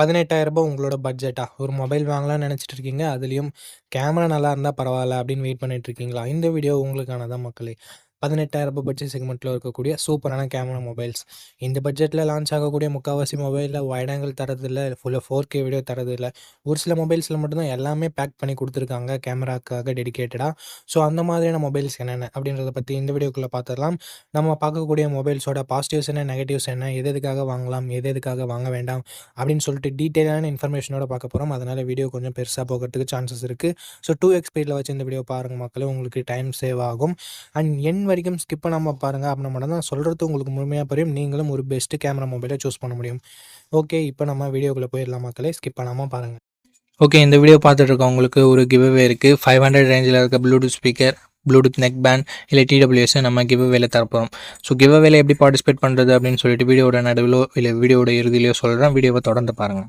பதினெட்டாயிரரூபா உங்களோட பட்ஜெட்டா? ஒரு மொபைல் வாங்கலாம்னு நினச்சிட்டு இருக்கீங்க. அதுலேயும் கேமரா நல்லா இருந்தால் பரவாயில்ல அப்படின்னு வெயிட் பண்ணிட்டு இருக்கீங்களா? இந்த வீடியோ உங்களுக்கானதான் மக்களே. ரூ. பட்ஜெட் செக்மெண்ட்டில் இருக்கக்கூடிய சூப்பரான கேமரா மொபைல்ஸ். இந்த பட்ஜெட்டில் லான்ச் ஆகக்கூடிய முக்காவாசி மொபைலில் வைட் ஆங்கிள் தரதில்ல, ஃபுல்லா 4கே வீடியோ தரதில்ல. ஒரு சில மொபைல்ஸில் மட்டும்தான் எல்லாமே பேக் பண்ணி கொடுத்துருக்காங்க கேமராக்காக டெடிக்கேட்டடாக ஸோ அந்த மாதிரியான மொபைல்ஸ் என்னென்ன அப்படின்றத பற்றி இந்த வீடியோக்குள்ளே பார்த்துடலாம். நம்ம பார்க்கக்கூடிய மொபைல்ஸோட பாசிட்டிவ்ஸ் என்ன, நெகட்டிவ்ஸ் என்ன, எது எதுக்காக வாங்கலாம், எது எதுக்காக வாங்க வேண்டாம் அப்படின்னு சொல்லிட்டு டீட்டெயிலான இன்ஃபர்மேஷனோட பார்க்க போகிறோம் அதனால் வீடியோ கொஞ்சம் பெருசாக போகிறதுக்கு சான்சஸ் இருக்குது ஸோ டூ எக்ஸ்பீரியில் வச்சு இந்த வீடியோ பாருங்கள் மக்களே. உங்களுக்கு டைம் சேவ் ஆகும். அண்ட் என் வரைக்கும் ஸ்கிப் பண்ணாமல் பாருங்கள் அப்போ மட்டும் தான் சொல்கிறது உங்களுக்கு முழுமையாக புரியும். நீங்களும் ஒரு பெஸ்ட் கேமரா மொபைலை சூஸ் பண்ண முடியும். ஓகே இப்போ நம்ம வீடியோக்குள்ளே போயிடலாம் மக்களே. ஸ்கிப் பண்ணாமல் பாருங்கள் ஓகே இந்த வீடியோ பார்த்துட்டு இருக்கவங்களுக்கு ஒரு கிவ்வே இருக்குது ஃபைவ் ஹண்ட்ரட் ரேஞ்சில் இருக்க Bluetooth speaker, Bluetooth neck band இல்லை டிடபிள்யூஎஸ் நம்ம கிவ் வேலை தரப்போறோம். ஸோ கிவ் வேலை எப்படி பார்ட்டிசிபேட் பண்ணுறது அப்படின்னு சொல்லிட்டு வீடியோவோட நடுவிலோ இல்லை வீடியோட இறுதியிலையோ சொல்கிறேன் வீடியோவை தொடர்ந்து பாருங்கள்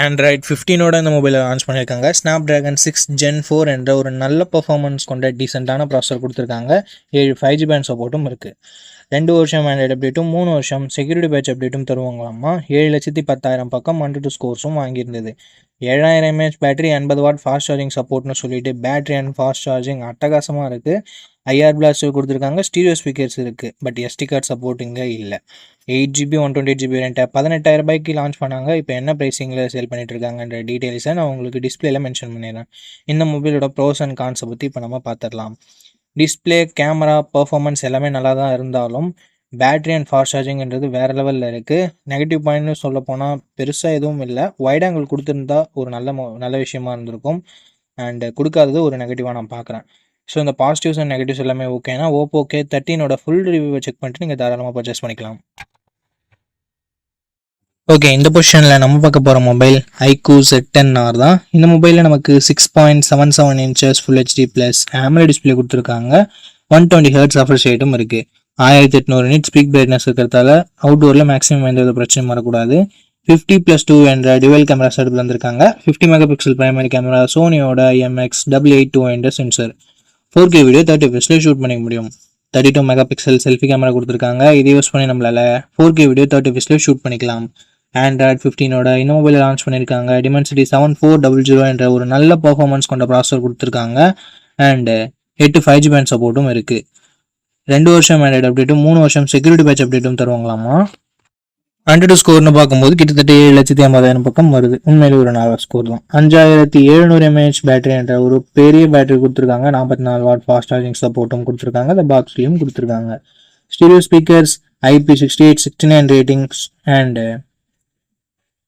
ஆண்ட்ராய்ட் 15ஓட இந்த மொபைலை லான்ச் பண்ணியிருக்காங்க. ஸ்னாப்டிராகன் 6 ஜென் ஃபோர் என்ற ஒரு நல்ல பர்ஃபார்மன்ஸ் கொண்ட டீசென்ட்டான ப்ராசஸர் குடுத்துருக்காங்க. 7 5G பேண்ட் சப்போர்ட்டும் இருக்குது ரெண்டு வருஷம் ஆண்ட்ராய்டு அப்டேட்டும், மூணு வருஷம் செக்யூரிட்டி பேட்ச் அப்டேட்டும் தருவாங்களாமா. 7,10,000 பக்கம் AnTuTu ஸ்கோர்ஸும் வாங்கியிருந்தது. 7000 MAH battery, 80 watt fast charging சப்போர்ட்னு சொல்லிட்டு பேட்டரி அண்ட் ஃபாஸ்ட் சார்ஜிங் அட்டகாசமாக இருக்குது ஐஆர் பிளாஸ்டர் கொடுத்துருக்காங்க ஸ்டீரியோ ஸ்பீக்கர்ஸ் இருக்குது பட் எஸ்டி கார்டு சப்போர்ட் இங்க இல்ல. 8ஜிபி 128ஜிபி வேரியண்ட்ட ரூ. 18,000க்கு லான்ச் பண்ணாங்க. இப்போ என்ன ப்ரைஸிங்கில் சேல் பண்ணிட்டு இருக்காங்கன்ற டீட்டெயில்ஸை நான் உங்களுக்கு டிஸ்பிளேல மென்ஷன் பண்ணிடுறேன். இந்த மொபைலோட ப்ரோஸ் அண்ட் கான்ஸை பற்றி இப்போ நம்ம பார்த்துடலாம். டிஸ்பிளே கேமரா, பர்ஃபார்மன்ஸ் எல்லாமே நல்லா தான் இருந்தாலும், பேட்ரி அண்ட் ஃபாஸ்ட் சார்ஜிங்கிறது வேறு லெவலில் இருக்குது நெகட்டிவ் பாயிண்ட்னு சொல்லப்போனால் பெருசாக எதுவும் இல்லை வைட் ஆங்கிள் கொடுத்துருந்தா ஒரு நல்ல மொ நல்ல விஷயமா இருந்திருக்கும். அண்டு கொடுக்காதது ஒரு நெகட்டிவாக நான் பார்க்குறேன். ஸோ இந்த பாசிட்டிவ்ஸ் அண்ட் நெகட்டிவ்ஸ் எல்லாமே ஓகேனா ஓப்போ கே13ஓட ஃபுல் ரிவ்யூவை செக் பண்ணிட்டு நீங்கள் தாராளமாக பர்ச்சேஸ் பண்ணிக்கலாம். ஓகே இந்த பொசிஷனில் நம்ம பார்க்க போகிற மொபைல் iQOO Z10R தான். இந்த மொபைலில் நமக்கு 6.77 inches full HD plus AMOLED display குடுத்துருக்காங்க. 120 ஹெர்ட்ஸ் ரெஃப்ரெஷ் ரேட்டும் இருக்கு. 1800 நிட்ஸ் ஸ்பீக் பிரைட்னஸ் இருக்கிறதால அவுட்டோரில் மேக்ஸிமம் எந்த வித பிரச்சனையும் வரக்கூடாது. 50+2 என்ற டிவல் கேமரா செட்டப் வந்திருக்காங்க fifty mega pixel primary camera, சோனியோட IMX882 என்ற சென்சர் ஃபோர் கே வீடியோ 30 எஃப்பிஎஸ்ல ஷூட் பண்ணிக்க முடியும். 32 மெகா பிக்சல் செல்ஃபி கேமரா கொடுத்துருக்காங்க இதை யூஸ் பண்ணி நம்மளால 4கே வீடியோ 30 எஃப்பிஎஸ்ல ஷூட் பண்ணிக்கலாம். ஆண்ட்ராய்ட் 15ஓட இந்த மொபைலை லான்ச் பண்ணியிருக்காங்க. Dimensity seven four double zero என்ற ஒரு நல்ல பர்ஃபார்மன்ஸ் கொண்ட ப்ராசஸர் குடுத்துருக்காங்க. அண்ட் 8 5G பேண்ட் சப்போர்ட்டும் இருக்குது ரெண்டு வருஷம் ஆண்ட்ராய்டு அப்டேட்டும், மூணு வருஷம் செக்யூரிட்டி பேட்ச் அப்டேட்டும் தருவாங்களாமா. AnTuTu ஸ்கோர்னு பார்க்கும்போது கிட்டத்தட்ட 7,50,000 பக்கம் வருது. உண்மையிலே ஒரு நல்ல ஸ்கோர் தான். 5700 எம்ஏஹெச் பேட்டரி என்ற ஒரு பெரிய பேட்டரி கொடுத்துருக்காங்க நாற்பத்தி நாலு வாட் ஃபாஸ்ட் சார்ஜிங் சப்போர்ட்டும் கொடுத்துருக்காங்க அந்த பாக்ஸ்லையும் கொடுத்துருக்காங்க stereo speakers, IP68 69 ratings and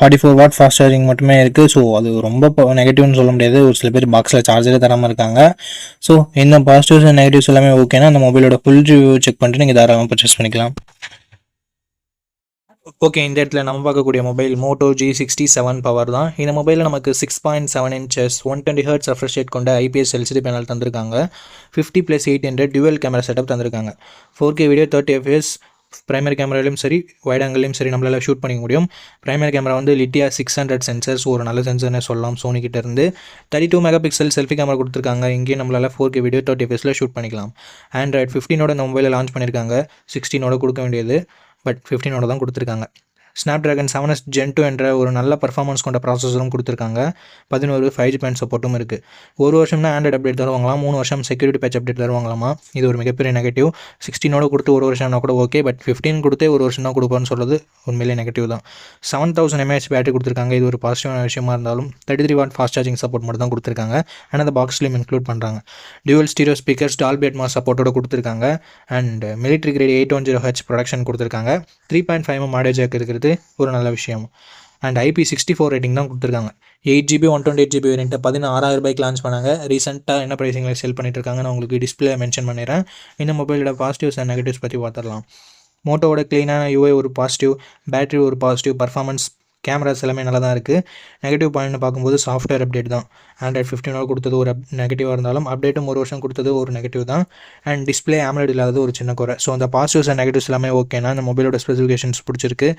44 what fast charging மட்டுமே இருக்குது ஸோ அது ரொம்ப நெகட்டிவ்னு சொல்ல முடியாது. ஒரு சில பேர் பாக்ஸில் சார்ஜரே தராமல் இருக்காங்க. ஸோ இந்த பாசிட்டிவ்ஸ் அண்ட் நெகட்டிவ்ஸ் எல்லாமே ஓகேனா அந்த மொபைலோட ஃபுல் ரிவ்யூ செக் பண்ணிட்டு நீங்கள் தாராளமாக பர்ச்சேஸ் பண்ணிக்கலாம். ஓகே இந்த இடத்துல நம்ம பார்க்கக்கூடிய மொபைல் மோட்டோ G67 பவர் தான். இந்த மொபைலில் நமக்கு 6.7 inches one twenty hertz refresh rate கொண்ட ஐபிஎஸ் எல்சிடி பேனல் தந்திருக்காங்க. Fifty plus eight hundred dual camera setup தந்திருக்காங்க. Four K video thirty FS primary கேமராலையும் சரி, வைட் ஆங்கிள்லயும் சரி நம்மளால் ஷூட் பண்ணிக்க முடியும். ப்ரைமரி கேமரா வந்து லிட்டியா சிக்ஸ் ஹண்ட்ரட் சென்சர்ஸ் ஒரு நல்ல சென்சர்னே சொல்லலாம் சோனி கிட்ட இருந்து. 32 மெகா பிக்சல் செல்ஃபி கேமரா கொடுத்துருக்காங்க இங்கேயும் நம்மளால 4கே வீடியோ 30 எஃப்பிஎஸ்ல ஷூட் பண்ணிக்கலாம். ஆண்ட்ராய்ட் 15ஓட இந்த மொபைலை லான்ச் பண்ணியிருக்காங்க. சிக்ஸ்டீனோட கொடுக்க வேண்டியது. பட் 15ஓட தான் கொடுத்துருக்காங்க Snapdragon seven S Gen two என்ற ஒரு நல்ல பர்ஃபார்மன்ஸ் கொண்ட ப்ராசஸரும் கொடுத்துருக்காங்க. பதினோரு ஃபைவ் ஜி பேண்ட் சப்போர்ட்டும் இருக்குது ஒரு வருஷம்னா ஆண்ட்ராய்ட் அப்டேட் தருவாங்களாம் மூணு வருஷம் செக்யூரிட்டி பேட்ச் அப்டேட் தருவாங்களாமா? இது ஒரு மிகப்பெரிய நெகட்டிவ் சிக்ஸ்டீனோட கொடுத்து ஒரு வருஷம்னா கூட ஓகே பட் ஃபிஃப்டீன் கொடுத்தே ஒரு வருஷம் தான் கொடுப்பான்னு சொல்கிறது உண்மையிலே நெகட்டிவ் தான். செவன் தௌசண்ட் எம்ஏஹெச் பேட்டரி கொடுத்துருக்காங்க. இது ஒரு பாசிட்டிவான விஷயமா இருந்தாலும் thirty three watt fast charging support மட்டும் தான் கொடுத்துருக்காங்க. அண்ட் அந்த பாக்ஸ்லையும் இன்க்ளூட் பண்ணுறாங்க dual stereo speakers Dolby Atmos சப்போர்ட்டோட கொடுத்துருக்காங்க. And military grade eight one zero H protection கொடுத்துருக்காங்க. த்ரீ பாயிண்ட் ஃபைவ் மாடேஜ் ஜாக் இருக்கிறது. ஒரு நல்ல விஷயம். And IP sixty four rating தான் கொடுத்துருக்காங்க. Eight GB one twenty eight GB வேரியண்ட்டை பதினாறாயிரம் ரூபாய்க்கு லான்ச் பண்ணாங்க. ரீசெண்டாக என்ன ப்ரைஸிங்கில் செல் பண்ணிட்டு இருக்காங்க நான் உங்களுக்கு டிஸ்பிளே மென்ஷன் பண்ணிடுறேன். இந்த மொபைலோட பாசிட்டிவ்ஸ் அண்ட் நெகட்டிவ்ஸ் பற்றி பார்த்துடலாம். மோட்டோவோட க்ளீனான யூஐ ஒரு பாசிட்டிவ் பேட்டரி ஒரு பாசிட்டிவ் பர்ஃபார்மன்ஸ் கேமராஸ் எல்லாமே நல்லா தான் இருக்குது நெகட்டிவ் பாயிண்ட்னு பார்க்கும்போது சாஃப்ட்வேர் அப்டேட் தான். ஆண்ட்ராய்ட் ஃபிஃப்டினோட கொடுத்தது ஒரு நெகட்டிவாக இருந்தாலும் அப்டேட்டும் ஒரு வருஷம் கொடுத்தது ஒரு நெகட்டிவ் தான். அண்ட் டிஸ்பிளே ஆம்லெட் இல்லாதது ஒரு சின்ன குறை. ஸோ அந்த பாசிட்டிவ்ஸ் அண்ட் நெகட்டிவ்ஸ் எல்லாமே ஓகேனா இந்த மொபைலோட ஸ்பெசிஃபிகேஷன்ஸ் பிடிச்சிருக்கு.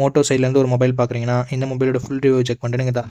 மோட்டோ சைட்லேருந்து ஒரு மொபைல் பார்க்குறீங்கன்னா இந்த மொபைலோட ஃபுல் ரிவ்யூ செக் பண்ணிட்டு நீங்கள் தான்.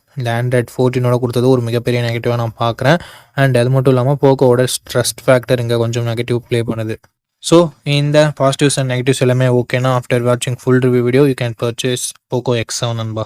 இந்த ஆண்ட்ராய்ட் ஃபோர்டீனோட கொடுத்தது ஒரு மிகப்பெரிய நெகட்டிவாக நான் பார்க்குறேன். அண்ட் அது மட்டும் இல்லாமல் போக்கோவோட ஸ்ட்ரெஸ்ட் ஃபேக்டர் இங்கே கொஞ்சம் நெகட்டிவ் ப்ளே பண்ணுது. ஸோ இந்த பாசிட்டிவ்ஸ் அண்ட் நெகட்டிவ்ஸ் எல்லாமே ஓகேனா ஆஃப்டர் வாட்சிங் full review video you can purchase Poco X seven நண்பா.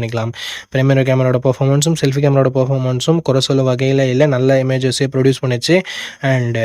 பண்ணிக்கலாம். ப்ரைமரி கேமராவோட பர்ஃபார்மன்ஸும் செல்ஃபி கேமராவோட பர்ஃபார்மன்ஸும் குறை சொல்ல வகையில் இல்லை நல்ல இமேஜஸே ப்ரொடியூஸ் பண்ணிச்சு. அண்டு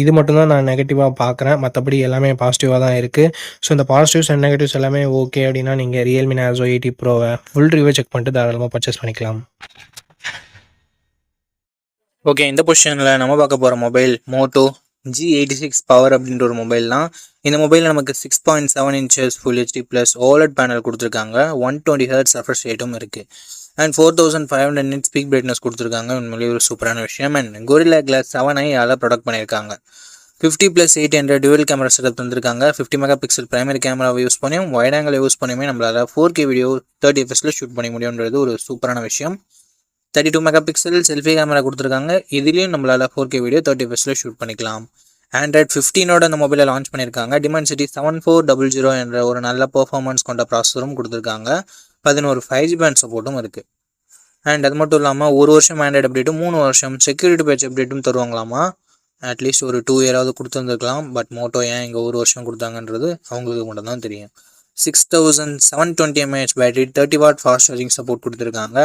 இது மட்டும்தான் நான் நெகட்டிவாக பார்க்குறேன் மற்றபடி எல்லாமே பாசிட்டிவாக தான் இருக்குது ஸோ இந்த பாசிட்டிவ்ஸ் அண்ட் நெகட்டிவ்ஸ் எல்லாமே ஓகே அப்படின்னா நீங்கள் ரியல்மி நேர்ஸோ எயிட்டி ப்ரோவை ஃபுல் ரிவ்யூ செக் பண்ணிட்டு தாராளமாக பர்ச்சேஸ் பண்ணிக்கலாம். ஓகே இந்த பொசிஷனில் நம்ம பார்க்க போகிற mobile Moto G eighty six power அப்படின்ற ஒரு மொபைல் தான். இந்த மொபைலில் நமக்கு six point seven inches full HD plus OLED panel கொடுத்துருக்காங்க. ஒன் டுவெண்ட்டி ஹர்ட்ஸ் ரெஃப்ரெஷ் ரேட்டும் இருக்குது and four thousand five hundred nits peak brightness கொடுத்துருக்காங்க. உண்மையிலேயே ஒரு சூப்பரான விஷயம். And Gorilla glass seven i அதில் ப்ரொடக்ட் பண்ணியிருக்காங்க. Fifty plus eight hundred dual camera setup தந்திருக்காங்க. ஃபிஃப்டி மெகா பிக்சல் பிரைமரி கேமராவை யூஸ் பண்ணியும் வைட் ஆங்கிள் யூஸ் பண்ணியுமே நம்மளால் ஃபோர் கே வீடியோ தேர்ட்டி எஃப்எஸில் ஷூட் பண்ண முடியுன்றது ஒரு சூப்பரான விஷயம். Thirty two mega pixel selfie camera கொடுத்துருக்காங்க. இதுலேயும் நம்மளால் ஃபோர் கே வீடியோ தேர்ட்டி எஃப்எஸில் ஷூட் பண்ணிக்கலாம். ஆண்ட்ராய்ட் ஃபிஃப்டீனோட அந்த மொபைலை லான்ச் பண்ணியிருக்காங்க. Dimensity seven four double zero என்ற ஒரு நல்ல பர்ஃபார்மன்ஸ் கொண்ட ப்ராசஸரும் கொடுத்துருக்காங்க. பதினோரு ஃபைவ் ஜி பேண்ட் சப்போர்ட்டும் இருக்குது அண்ட் அது மட்டும் இல்லாமல் ஒரு வருஷம் ஆண்ட்ராய்டு அப்டேட்டும் மூணு வருஷம் செக்யூரிட்டி பேட்ச் அப்டேட்டும் தருவாங்களாமா? அட்லீஸ்ட் ஒரு டூ இயராவது கொடுத்துருந்துருக்கலாம். பட் மோட்டோ ஏன் இங்கே ஒரு வருஷம் கொடுத்தாங்கன்றது அவங்களுக்கு மட்டும் தான் தெரியும் six thousand seven twenty MAH battery thirty watt fast charging support கொடுத்துருக்காங்க.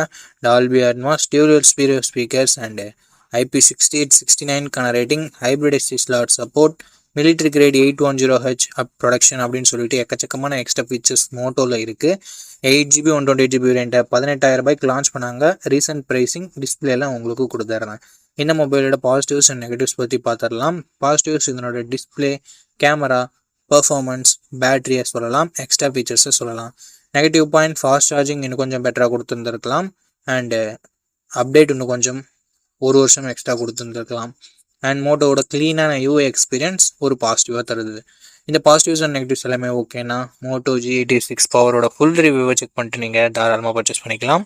Dolby Atmos dual stereo speakers and IP sixty eight sixty நைன்க்கான rating hybrid SD slot support military grade eight one zero H of protection அப்படின்னு சொல்லிட்டு எக்கச்சக்கமான extra features மோட்டோவில் இருக்குது eight GB one twenty GB வேரியண்ட்டை பதினெட்டாயிரம் ரூபாய்க்கு launch பண்ணாங்க. Recent pricing டிஸ்பிளேலாம் உங்களுக்கு கொடுத்துட்றேன் இந்த மொபைலோட பாசிட்டிவ்ஸ் அண்ட் நெகட்டிவ்ஸ் பற்றி பார்த்துடலாம் பாசிட்டிவ்ஸ் இதனோட டிஸ்பிளே கேமரா பர்ஃபார்மன்ஸ் பேட்டரியை சொல்லலாம். எக்ஸ்ட்ரா ஃபீச்சர்ஸை சொல்லலாம். நெகட்டிவ் பாயிண்ட் ஃபாஸ்ட் சார்ஜிங் இன்னும் கொஞ்சம் பெட்டராக கொடுத்துருந்துருக்கலாம். அண்டு அப்டேட் இன்னும் கொஞ்சம் ஒரு வருஷம் எக்ஸ்ட்ரா கொடுத்துருந்துருக்கலாம். அண்ட் மோட்டோவோட க்ளீனான யூஏ எக்ஸ்பீரியன்ஸ் ஒரு பாசிட்டிவாக தருது. இந்த பாசிட்டிவ்ஸ் அண்ட் நெகட்டிவ்ஸ் எல்லாமே ஓகேனா மோட்டோ ஜி எயிட்டி சிக்ஸ் பவரோட ஃபுல் ரிவ்யூவை செக் பண்ணிட்டு நீங்கள் தாராளமாக பர்ச்சேஸ் பண்ணிக்கலாம்.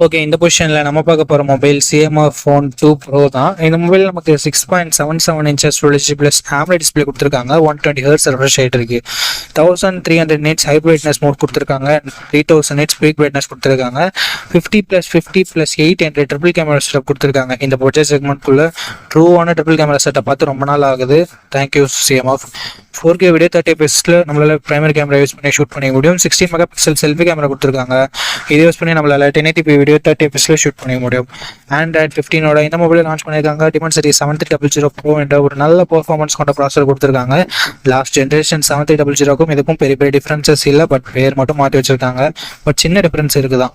ஓகே இந்த பொசிஷனில் நம்ம பார்க்க போகிற mobile CMF phone two pro தான். இந்த மொபைல் நமக்கு six point seven seven inches full plus AMOLED display கொடுத்துருக்காங்க. ஒன் டுவெண்ட்டி ஹர்ட்ஸ் ரெஃப்ரெஷ் ஆகிட்டு இருக்கு. Thousand three hundred nits high brightness mode கொடுத்துருக்காங்க. Three thousand nits peak brightness கொடுத்துருக்காங்க. Fifty plus fifty plus eight hundred triple camera setup கொடுத்துருக்காங்க. இந்த budget செக்மெண்ட்குள்ளே ட்ரூவான triple camera setup பார்த்து ரொம்ப நாள் ஆகுது. Thank you CMF four K video thirty பெஸ்ட்டில் நம்மளால் பிரைமரி கேமரா யூஸ் பண்ணி ஷூட் பண்ணிக்க முடியும். Sixteen mega pixel selfie camera கொடுத்துருக்காங்க. இதை யூஸ் பண்ணி நம்மளால் டென் எயிட்டி வீடியோ தேர்ட்டி பெஸ்ட்டில் ஷூட் பண்ணிக்க முடியும். ஆண்ட்ராய்ட் ஃபிஃப்டீனோட இந்த மொபைல் லான்ச் பண்ணியிருக்காங்க. Dimensity seven three double zero pro என்ற ஒரு நல்ல பர்ஃபார்மன்ஸ் கொண்ட ப்ராசர் கொடுத்துருக்காங்க. Last generation seven three double ஜீரோக்கும் இதுக்கும் பெரிய பெரிய டிஃப்ரென்சஸ் இல்லை. பட் பேர் மட்டும் மாற்றி வச்சிருக்காங்க. பட் சின்ன டிஃப்ரென்ஸ் இருக்குதான்.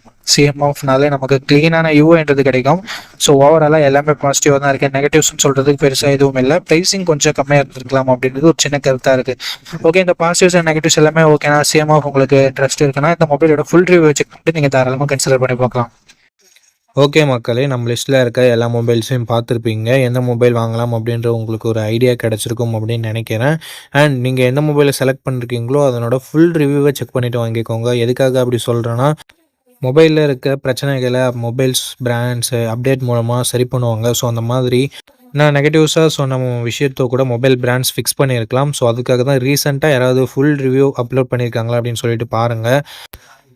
சிஎம் ஆஃப்னாலே நமக்கு க்ளீனான யூன்றது கிடைக்கும். ஸோ ஓவராலாக எல்லாமே பாசிட்டிவாக தான் இருக்குது நெகட்டிவ்ஸ்னு சொல்கிறதுக்கு பெருசாக எதுவும் இல்லை. ப்ரைஸிங் கொஞ்சம் கம்மியாக இருந்திருக்கலாம் அப்படின்றது ஒரு சின்ன கருத்தாக இருக்குது ஓகே இந்த பாசிட்டிவ்ஸ் அண்ட் நெகட்டிவ்ஸ் எல்லாமே ஓகேனா சிஎம் ஆஃப் உங்களுக்கு ட்ரஸ்ட் இருக்குன்னா இந்த மொபைலோட ஃபுல் ரிவ்யூ செக் பண்ணிட்டு நீங்கள் தாராளமாக கன்சிடர் பண்ணி பார்க்கலாம். ஓகே மக்களே நம்ம லிஸ்ட்டில் இருக்க எல்லா மொபைல்ஸையும் பார்த்துருப்பீங்க. எந்த மொபைல் வாங்கலாம் அப்படின்ற உங்களுக்கு ஒரு ஐடியா கிடச்சிருக்கும் அப்படின்னு நினைக்கிறேன். அண்ட் நீங்கள் எந்த மொபைலை செலக்ட் பண்ணிருக்கீங்களோ அதனோட ஃபுல் ரிவ்யூவை செக் பண்ணிவிட்டு வாங்கிக்கோங்க. எதுக்காக அப்படி சொல்கிறேன்னா மொபைலில் இருக்க பிரச்சனைகளை மொபைல்ஸ் பிராண்ட்ஸு அப்டேட் மூலமாக சரி பண்ணுவாங்க. ஸோ அந்த மாதிரி நான் நெகட்டிவ்ஸாக சொன்ன விஷயத்தை கூட மொபைல் பிராண்ட்ஸ் ஃபிக்ஸ் பண்ணியிருக்கலாம். ஸோ அதுக்காக தான் ரீசெண்டாக யாராவது ஃபுல் ரிவ்யூ அப்லோட் பண்ணியிருக்காங்களா அப்படின்னு சொல்லிட்டு பாருங்கள்